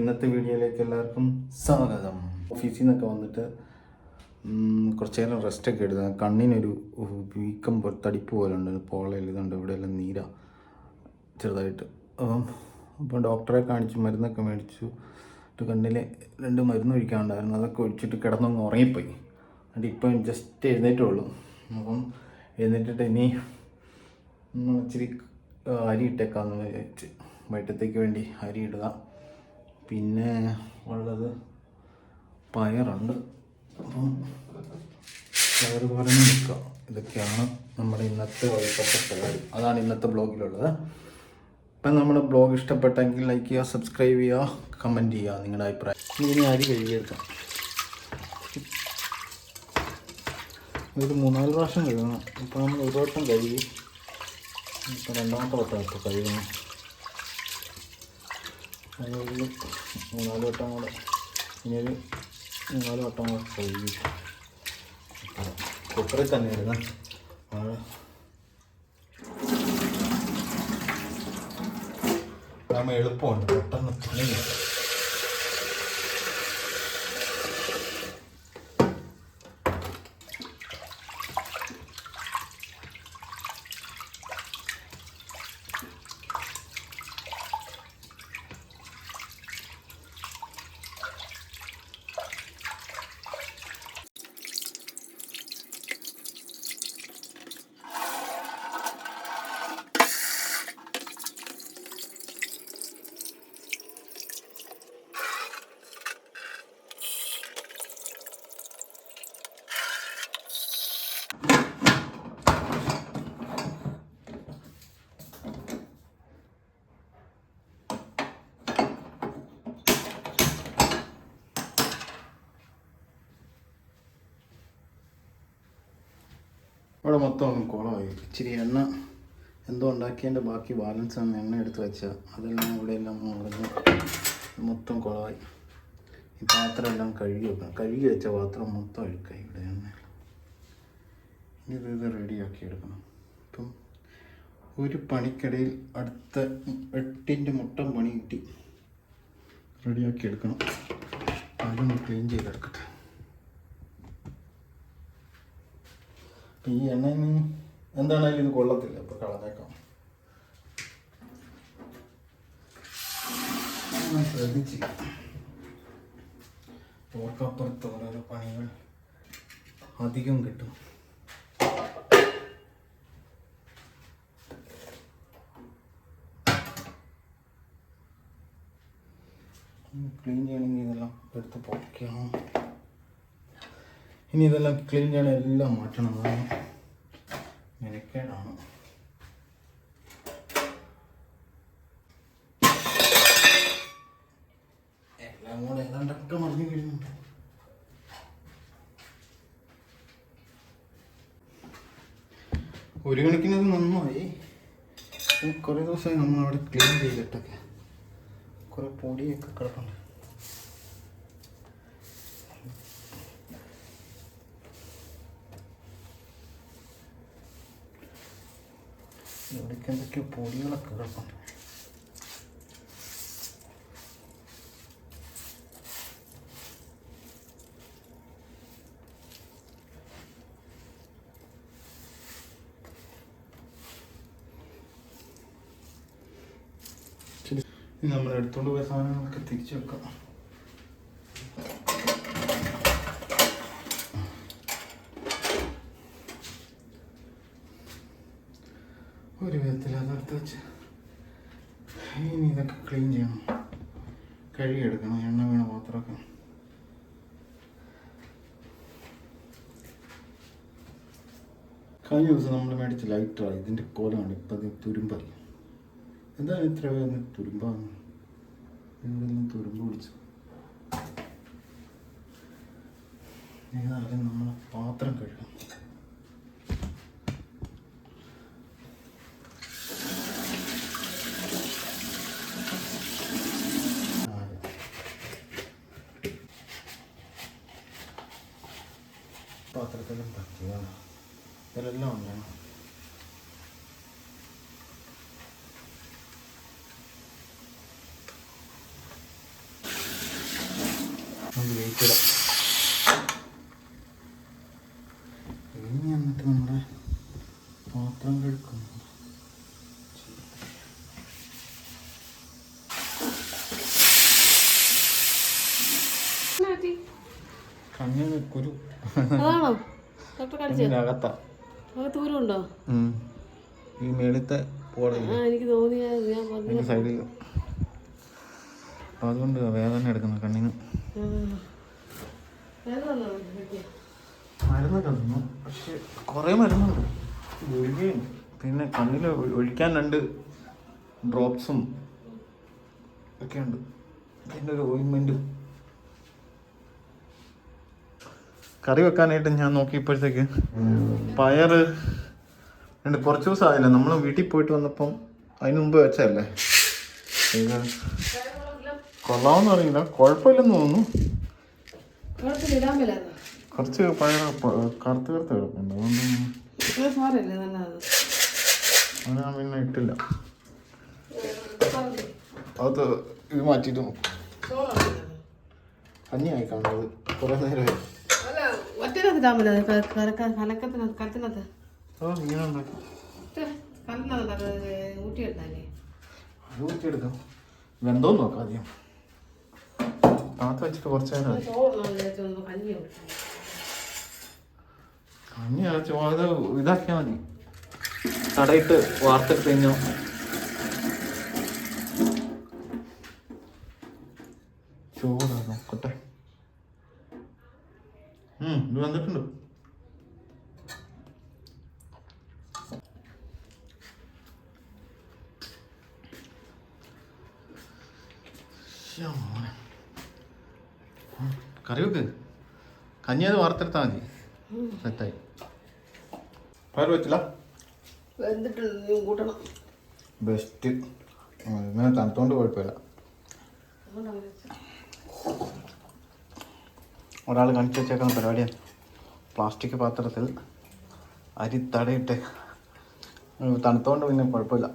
ഇന്നത്തെ വീഡിയോയിലേക്ക് എല്ലാവർക്കും സ്വാഗതം. ഓഫീസിൽ നിന്നൊക്കെ വന്നിട്ട് കുറച്ച് നേരം റെസ്റ്റൊക്കെ എടുത്ത. കണ്ണിനൊരു വീക്കം തടിപ്പ് പോലെ ഉണ്ട്. പോളയിൽ ഇതുണ്ട് ഇവിടെ എല്ലാം നീരാ ചെറുതായിട്ട്. അപ്പം അപ്പം ഡോക്ടറെ കാണിച്ച് മരുന്നൊക്കെ മേടിച്ചു. കണ്ണിൽ രണ്ട് മരുന്ന് ഒഴിക്കാനുണ്ടായിരുന്നു. അതൊക്കെ ഒഴിച്ചിട്ട് കിടന്നൊന്ന് ഉറങ്ങിപ്പോയി. എന്നിട്ട് ഇപ്പം ജസ്റ്റ് എഴുന്നേറ്റുള്ളൂ അപ്പം എഴുന്നേറ്റിട്ട് ഇനി ഇച്ചിരി അരി ഇട്ടേക്കാന്ന് വിചാരിച്ച്. വൈകിട്ടത്തേക്ക് വേണ്ടി അരി ഇടുക. പിന്നെ ഉള്ളത് പയറുണ്ട്. അപ്പം പയർ പോലെ നിൽക്കുക. ഇതൊക്കെയാണ് നമ്മുടെ ഇന്നത്തെ പരിപാടി. അതാണ് ഇന്നത്തെ ബ്ലോഗിലുള്ളത്. ഇപ്പം നമ്മുടെ ബ്ലോഗ് ഇഷ്ടപ്പെട്ടെങ്കിൽ ലൈക്ക് ചെയ്യുക സബ്സ്ക്രൈബ് ചെയ്യുക കമന്റ് ചെയ്യുക നിങ്ങളുടെ അഭിപ്രായം. ഇനി അരി കഴുകിയെടുക്കാം. ഒരു മൂന്നാൽ പ്രാവശ്യം കഴുകണം. ഇപ്പം നമ്മൾ ഒരു വട്ടം കഴുകി. ഇപ്പം രണ്ടാമത്തെ വട്ടം ഇപ്പോൾ കഴുകണം. അതിനൊരു മൂന്നാൽ വട്ടം കൂടെ. ഇനിയൊരു മൂന്നാൽ വട്ടം കൂടെ കഴുകി. കുക്കറിൽ തന്നെ നമ്മൾ എളുപ്പമുണ്ട്. പെട്ടെന്ന് പണി ഇവിടെ മൊത്തം കുളമായി. ഇച്ചിരി എണ്ണ എന്തോ ഉണ്ടാക്കിയതിന്റെ ബാക്കി ബാലൻസ് ആണ് എണ്ണ എടുത്ത് വെച്ചാൽ അതെല്ലാം ഇവിടെ എല്ലാം മുറിഞ്ഞ് മൊത്തം കുളമായി. ഈ പാത്രം എല്ലാം കഴുകി വെക്കണം. കഴുകി വെച്ച പാത്രം മൊത്തം അഴുക്കായി ഇവിടെ എണ്ണ. ഇനി ഇത് റെഡിയാക്കി എടുക്കണം. ഇപ്പം ഒരു പണിക്കിടയിൽ അടുത്ത എട്ടിന്റെ മുട്ടം പണി കിട്ടി റെഡിയാക്കി എടുക്കണം. അതൊന്ന് ക്ലീൻ ചെയ്തെടുക്കട്ടെ. ഈ എണ്ണ എന്താണേലും ഇത് കൊള്ളത്തില്ല? അപ്പോൾ കളഞ്ഞേക്കാം. ശ്രദ്ധിച്ച്. ഓർക്കപ്പുറത്ത് ഓരോരോ പണികൾ അധികം കിട്ടും. ക്ലീൻ ചെയ്യണമെങ്കിൽ ഇതെല്ലാം എടുത്ത് പൊക്കണം ഇനി ഇതെല്ലാം ക്ലീൻ ചെയ്യണം എല്ലാം മാറ്റണം. അതാണ് മെനക്കേടാണ്. എല്ലാം കൂടെ ഏതാണ്ടൊക്കെ മറിഞ്ഞു വീഴുന്നുണ്ട്. ഒരു കണക്കിന് അത് നന്നായി. കുറേ ദിവസമായി നമ്മൾ അവിടെ ക്ലീൻ ചെയ്തിട്ടൊക്കെ. കുറേ പൊടിയൊക്കെ കിടപ്പുണ്ട്. ഇവിടേക്ക് എന്തൊക്കെയോ പൊടികളൊക്കെ ഇനി നമ്മൾ എടുത്തുകൊണ്ട് പോയ സാധനങ്ങളൊക്കെ തിരിച്ചു വെക്കാം ഒരു വിധത്തിൽ അതെടുത്ത് വെച്ച് ഇനി ഇതൊക്കെ ക്ലീൻ ചെയ്യണം. കഴുകിയെടുക്കണം എണ്ണ വീണ പാത്രമൊക്കെ? കഴിഞ്ഞ ദിവസം നമ്മൾ മേടിച്ച ലൈറ്ററാണ് ഇതിന്റെ കോലമാണ് ഇപ്പം ഇത് തുരുമ്പായി എന്താണ് ഇത്ര വേഗം തുരുമ്പാണ് എന്തെങ്കിലും തുരുമ്പ് പിടിച്ചു. ഏതായാലും നമ്മൾ പാത്രം കഴുകാം. നമുക്ക് വെയിറ്റ് ഇടാം. ഇനി എന്നിട്ട് നമ്മുടെ പാത്രം കണ്ണിന് കുരു അതാണോ? ഡോക്ടർ ഉം. ഈ മേളത്തെ എനിക്ക് തോന്നിയ ഞാൻ സൈഡിൽ അതുകൊണ്ട് വേദന എടുക്കുന്നു കണ്ണിന്. മരുന്നൊക്കെ തന്നു. പക്ഷെ കുറേ മരുന്നുണ്ട്. ഗുളികയും പിന്നെ കണ്ണിൽ ഒഴിക്കാൻ രണ്ട് ഡ്രോപ്സും ഒക്കെ ഉണ്ട് പിന്നെ ഒരു ഓയിൻമെന്റും. കറി വെക്കാനായിട്ട് ഞാൻ നോക്കി നോക്കിയപ്പോഴത്തേക്ക് പയറ് രണ്ട് കുറച്ച് ദിവസം ആയില്ല? നമ്മൾ വീട്ടിൽ പോയിട്ട് വന്നപ്പം അതിന് മുമ്പ് വെച്ചതല്ലേ? കൊള്ളാമെന്ന് അറിയില്ല. കുഴപ്പമില്ലെന്ന് തോന്നുന്നു. കുറച്ച് പഴയ കറുത്ത് കറുത്ത് കിടപ്പുണ്ട്. അതുകൊണ്ട് ഞാൻ പിന്നെ ഇട്ടില്ല. അത് ഇത് മാറ്റിയിട്ട് കഞ്ഞിയായി കാണുന്നത്. കുറേ നേരമായി. ഊറ്റിയെടുക്കാം വെന്തോന്ന് നോക്കാം ആദ്യം. താത്ത വെച്ചിട്ട് കുറച്ച് നേരം ചോറ് കഞ്ഞി കഞ്ഞി അത് ഇതാക്കിയാൽ മതി. തടയിട്ട് വാർത്തെടുത്ത് കഴിഞ്ഞാൽ ചോറാ നോക്കട്ടെ. ഇത് വന്നിട്ടുണ്ട്. ഉം, കറി വെക്ക് കഞ്ഞി അത് വാർത്തെടുത്താൽ മതി. സെറ്റായി. പയർ വെച്ചില്ല? വെന്തിട്ട് നീ കൂട്ടണം. ബെസ്റ്റ് ഇങ്ങനെ തണുത്തോണ്ട് കുഴപ്പമില്ല. ഒരാൾ കാണിച്ചു വെച്ചേക്കുന്ന പരിപാടിയാണ്. പ്ലാസ്റ്റിക് പാത്രത്തിൽ അരി തടയിട്ട്. തണുത്തോണ്ട് പിന്നെ കുഴപ്പമില്ല.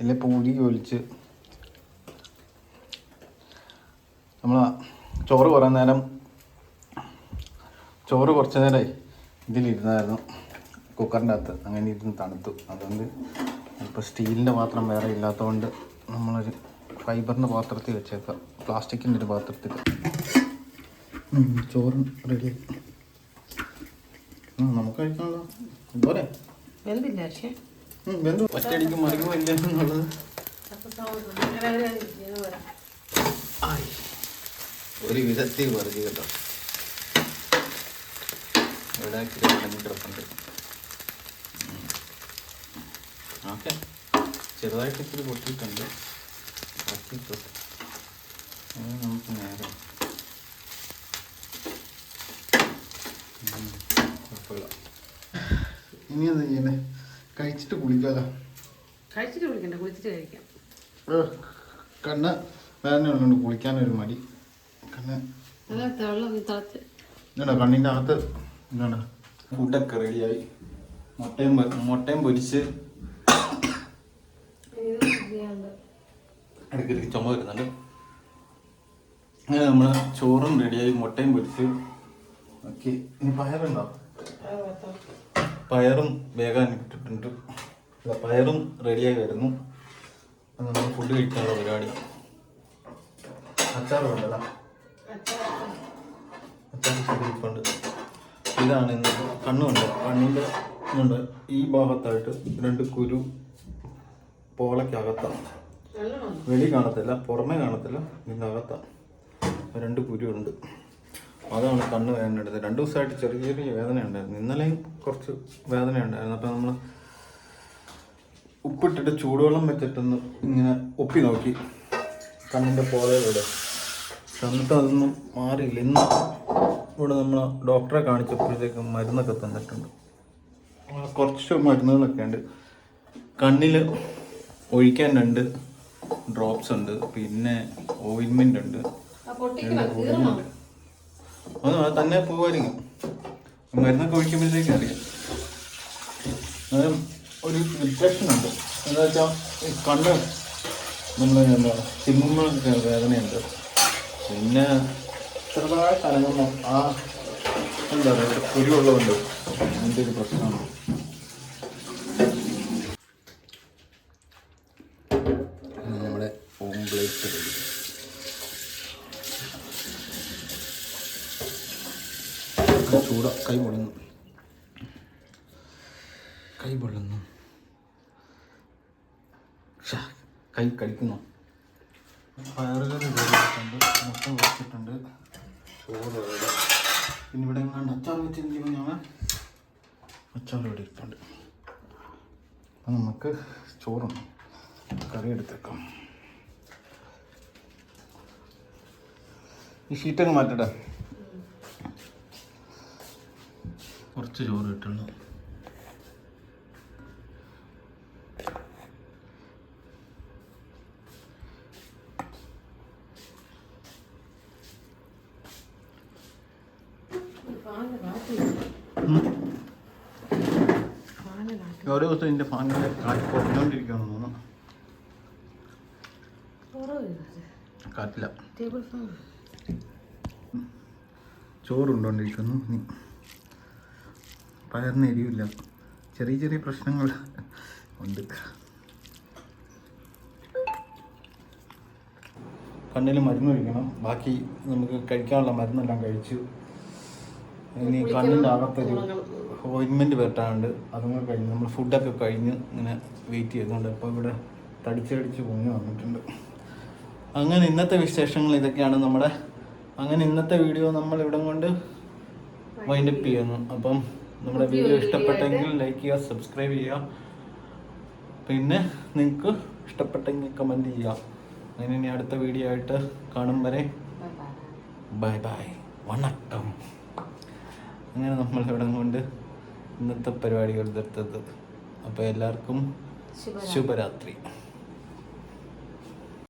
ഇല്ല പൂരി ഒലിച്ച്. നമ്മൾ ചോറ് കുറേ നേരം ചോറ് കുറച്ച് നേരമായി ഇതിലിരുന്നായിരുന്നു. കുക്കറിന്റെ അകത്ത് അങ്ങനെ ഇരുന്ന് തണുത്തു. അതുകൊണ്ട് ഇപ്പോൾ സ്റ്റീലിന്റെ പാത്രം വേറെ ഇല്ലാത്തതുകൊണ്ട് നമ്മളൊരു ഫൈബറിന്റെ പാത്രത്തിൽ വെച്ചേക്കാം പ്ലാസ്റ്റിക്കിന്റെ ഒരു പാത്രത്തിൽ. ചോറ് റെഡി നമുക്ക് കഴിക്കാനുള്ള പോരെ? വെന്തില്ല മറിക്കും ഇല്ല എന്നുള്ളത്. ഒരു വിധത്തിൽ വെറുതെ കേട്ടോ. ഇവിടെ കിലോമീറ്ററുണ്ട് ഓക്കെ. ചെറുതായിട്ട് ഇത്തിരി പൊട്ടിയിട്ടുണ്ട്. അത് നമുക്ക് നേരം. കുഴപ്പമില്ല. ഇനി എന്താ ചെയ്യണ്ടേ കഴിച്ചിട്ട് കുളിക്കാലോ. കഴിച്ചിട്ട് കുളിക്കണ്ട കുളിച്ചിട്ട് കഴിക്കാം. കണ്ണ് വേദന ഉള്ളതുകൊണ്ട് കുളിക്കാനൊരു മടി. ഇതുണ്ടോ കണ്ണിന്റെ അകത്ത്. ഇതുണ്ടോ ഫുഡൊക്കെ റെഡിയായി. മുട്ടയും മുട്ടയും പൊരിച്ച് ഇടയ്ക്കിടയ്ക്ക് ചുമ വരുന്നുണ്ട്. അങ്ങനെ നമ്മൾ ചോറും റെഡിയായി മുട്ടയും പൊരിച്ച് ഓക്കെ ഇനി പയറുണ്ടോ? പയറും വേഗം ഇട്ടിട്ടുണ്ട്. പയറും റെഡിയായി വരുന്നു. അത് നമ്മൾ ഫുഡ് കഴിക്കാനുള്ള പരിപാടി. അച്ചാർ ഇരിപ്പുണ്ട് ഇതാണ് ഇന്ന് കണ്ണുണ്ട്. കണ്ണിന്റെ ഇതുണ്ട്. ഈ ഭാഗത്തായിട്ട് രണ്ട് കുരു പോളയ്ക്കകത്താണ്. വെളി കാണത്തില്ല പുറമേ കാണത്തില്ല ഇതിന്റെ അകത്താണ് രണ്ട് കുരുണ്ട്. അതാണ് കണ്ണ് വേദന എടുത്തത്. രണ്ട് ദിവസമായിട്ട് ചെറിയ ചെറിയ വേദന ഉണ്ടായിരുന്നു ഇന്നലെയും കുറച്ച് വേദന ഉണ്ടായിരുന്നു അപ്പം നമ്മൾ ഉപ്പിട്ടിട്ട് ചൂടുവെള്ളം വെച്ചിട്ടൊന്ന് ഇങ്ങനെ ഒപ്പി നോക്കി കണ്ണിന്റെ പോളയിലൂടെ എന്നിട്ട് അതൊന്നും മാറിയില്ല. ഇന്ന് ഇവിടെ നമ്മൾ ഡോക്ടറെ കാണിച്ചപ്പോഴത്തേക്കും മരുന്നൊക്കെ തന്നിട്ടുണ്ട്. കുറച്ച് മരുന്നുകളൊക്കെ ഉണ്ട്. കണ്ണിൽ ഒഴിക്കാൻ രണ്ട് ഡ്രോപ്സ് ഉണ്ട് പിന്നെ ഓയിൻമെന്റ് ഉണ്ട്. ഒന്നും പൊടിയുണ്ട് അത് തന്നെ പോവായിരിക്കും. മരുന്നൊക്കെ ഒഴിക്കുമ്പോഴത്തേക്ക് അറിയാം. ഒരു ഇൻഫെക്ഷൻ ഉണ്ട്. എന്താ വെച്ചാൽ കണ്ണ് നമ്മൾ എന്താ തിമ്മുമ്പോഴൊക്കെ വേദനയുണ്ട്. പിന്നെ ചെറുതായിട്ട് അനങ്ങുമ്പോൾ ആ എന്താ പറയുക കുരുവുള്ളതുകൊണ്ട് അതിന്റെ ഒരു പ്രശ്നമാണ്. ചൂട കൈ പൊള്ളുന്നു. കൈ പൊള്ളുന്നു. കൈ കടിക്കുന്നു. പയറുകറി വേവിച്ചിട്ടുണ്ട് മുട്ട വെച്ചിട്ടുണ്ട്. ചോറ് പിന്നെ ഇവിടെ എങ്ങാണ്ട് അച്ചാർ വെച്ചിരിക്കുമ്പോൾ ഞങ്ങൾ. അച്ചാർ ഇവിടെ ഇരിപ്പുണ്ട്. അപ്പം നമുക്ക് ചോറുണ്ട് കറി എടുത്തേക്കാം. ഈ ഷീറ്റങ്ങ് മാറ്റട്ടെ. കുറച്ച് ചോറ് കിട്ടുള്ളൂ ഫാനിന്റെ കാറ്റ് ഫാനിന്റെ കാറ്റ് ഓരോ ദിവസം ഇതിന്റെ ഫാനിന്റെ കാറ്റ് കുറഞ്ഞുകൊണ്ടിരിക്കുകയാണെന്ന് തോന്നുന്നു. കാറ്റില്ല. ചോറുണ്ടോണ്ടിരിക്കുന്നു. ഇനി പകർന്ന് എരിവില്ല. ചെറിയ ചെറിയ പ്രശ്നങ്ങൾ ഉണ്ട്. കണ്ണിൽ മരുന്ന് കഴിക്കണം ബാക്കി നമുക്ക് കഴിക്കാനുള്ള മരുന്നെല്ലാം കഴിച്ചു ഇനി കണ്ണിന്റെ അകത്തൊരു ഓയിൻമെന്റ് പെട്ടാണ്ട് അതും കൂടെ കഴിഞ്ഞ് നമ്മൾ ഫുഡൊക്കെ കഴിഞ്ഞ് ഇങ്ങനെ വെയിറ്റ് ചെയ്തുകൊണ്ട് ഇപ്പോൾ ഇവിടെ തടിച്ചടിച്ച് പൊങ്ങി വന്നിട്ടുണ്ട്. അങ്ങനെ ഇന്നത്തെ വിശേഷങ്ങൾ ഇതൊക്കെയാണ് നമ്മുടെ അങ്ങനെ ഇന്നത്തെ വീഡിയോ നമ്മൾ ഇവിടം കൊണ്ട് വൈൻഡപ്പ് ചെയ്യുന്നു. അപ്പം നമ്മുടെ വീഡിയോ ഇഷ്ടപ്പെട്ടെങ്കിൽ ലൈക്ക് ചെയ്യുക സബ്സ്ക്രൈബ് ചെയ്യുക. പിന്നെ നിങ്ങൾക്ക് ഇഷ്ടപ്പെട്ടെങ്കിൽ കമന്റ് ചെയ്യുക. അങ്ങനെ ഇനി അടുത്ത വീഡിയോ ആയിട്ട് കാണും വരെ. ബൈ ബൈ വണക്കം. അങ്ങനെ നമ്മൾ ഇവിടെ കൊണ്ട് ഇന്നത്തെ പരിപാടികൾ തീർത്തത്. അപ്പോൾ എല്ലാവർക്കും ശുഭരാത്രി.